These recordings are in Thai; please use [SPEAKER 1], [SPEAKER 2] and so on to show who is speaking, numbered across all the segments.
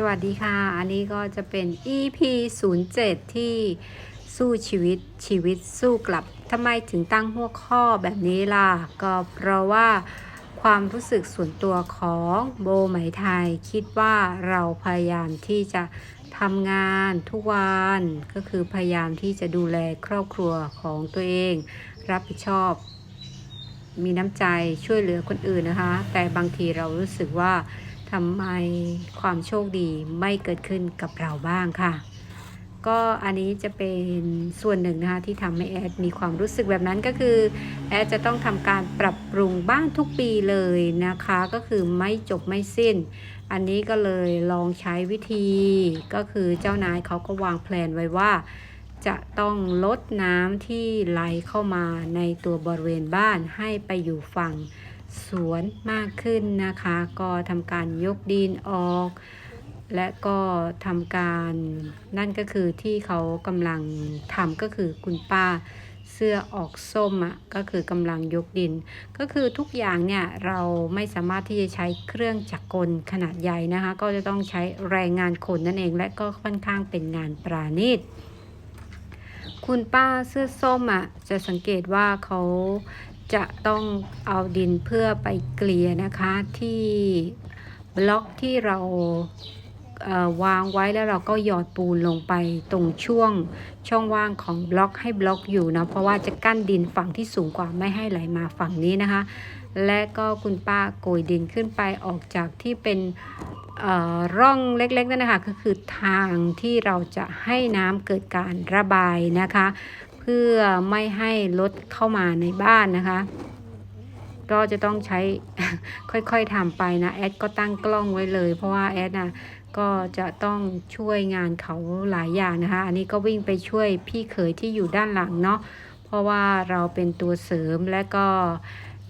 [SPEAKER 1] สวัสดีค่ะ อันนี้ก็จะเป็น EP 07 ที่สู้ชีวิตชีวิตสู้กลับทำไมถึงตั้งหัวข้อแบบนี้ล่ะ ก็เพราะว่าความรู้สึกส่วนตัวของโบไหมไทย คิดว่าเราพยายามที่จะทำงานทุกวัน ก็คือพยายามที่จะดูแลครอบครัวของตัวเอง รับผิดชอบ มีน้ำใจช่วยเหลือคนอื่นนะคะ แต่บางทีเรารู้สึกว่า ทำไมความโชคดีไม่เกิดขึ้นกับเราบ้างค่ะ ก็อันนี้จะเป็นส่วนหนึ่งนะคะที่ทำให้แอดมีความรู้สึกแบบนั้นก็คือแอดจะต้องทำการปรับปรุงบ้านทุกปีเลยนะคะ ก็คือไม่จบไม่สิ้น อันนี้ก็เลยลองใช้วิธีก็คือเจ้านายเขาก็วางแผนไว้ว่าจะต้องลดน้ำที่ไหลเข้ามาในตัวบริเวณบ้านให้ไปอยู่ฝั่ง สวนมากขึ้นนะคะ ก็ทำการยกดินออก และก็ทำการนั่นก็คือที่เขากำลังทำก็คือคุณป้าเสื้อออกส้มอะก็คือกำลังยกดิน ก็คือทุกอย่างเนี่ยเราไม่สามารถที่จะใช้เครื่องจักรกลขนาดใหญ่นะคะ ก็จะต้องใช้แรงงานคนนั่นเองและก็ค่อนข้างเป็นงานปราณีตคุณป้าเสื้อส้มอะจะสังเกตว่าเขา จะต้องเอาดินเพื่อไปเกลี่ยนะคะที่บล็อกที่เราวางไว้แล้วเราก็หยอดปูนลงไปตรงช่วงช่องว่างของบล็อกให้บล็อกอยู่นะเพราะว่าจะกั้นดินฝั่งที่สูงกว่าไม่ให้ไหลมาฝั่งนี้นะคะ และก็คุณป้าโกยดินขึ้นไปออกจากที่เป็นร่องเล็กๆนั่นนะคะก็คือทางที่เราจะให้น้ำเกิดการระบายนะคะ พื่อไม่ให้รถเข้ามาในบ้านนะคะ ก็จะต้องใช้ค่อยๆทำไปนะแอดก็ตั้งกล้องไว้เลย เพราะว่าแอดนะก็จะต้องช่วยงานเขาหลายอย่างนะคะ อันนี้ก็วิ่งไปช่วยพี่เขยที่อยู่ด้านหลังเนาะเพราะว่าเราเป็นตัวเสริมและก็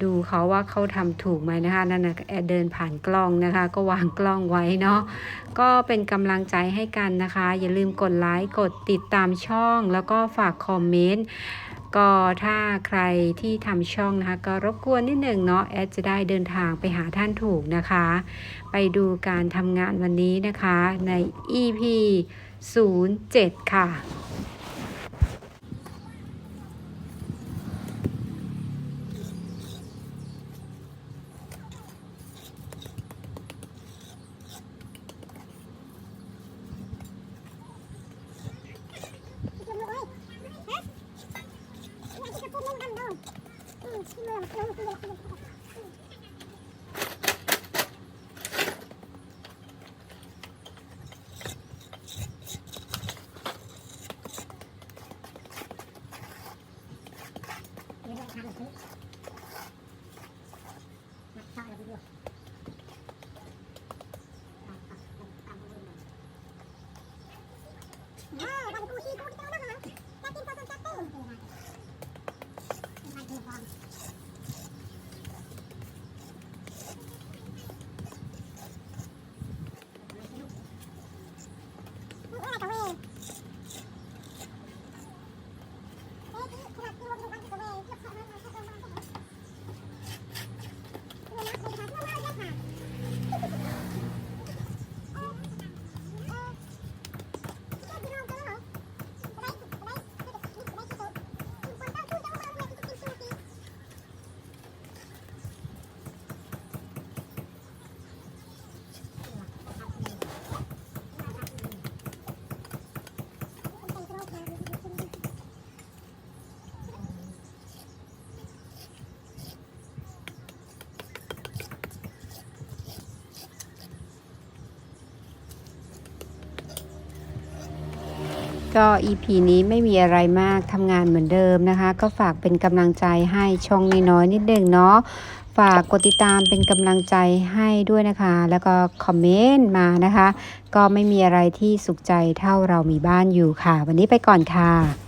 [SPEAKER 1] ดูเขาว่าเขาทำถูกไหมนะคะนั่นนะแอดเดินผ่านกล้องนะคะ ก็วางกล้องไว้เนาะก็เป็นกำลังใจให้กันนะคะ อย่าลืมกดไลค์กดติดตามช่อง แล้วก็ฝากคอมเมนต์ก็ถ้าใครที่ทำช่องนะคะ ก็รบกวนนิดหนึ่งเนาะแอดจะได้เดินทางไปหาท่านถูกนะคะ ไปดูการทำงานวันนี้นะคะใน EP 07 ค่ะ Thank you. ก็ EP นี้ไม่มีอะไรมากทำงานเหมือนเดิมนะคะ ก็ฝากเป็นกำลังใจให้ช่องน้อยๆนิดนึงเนาะฝากกดติดตามเป็นกำลังใจให้ด้วยนะคะ แล้วก็คอมเมนต์มานะคะ ก็ไม่มีอะไรที่สุขใจเท่าเรามีบ้านอยู่ค่ะ วันนี้ไปก่อนค่ะ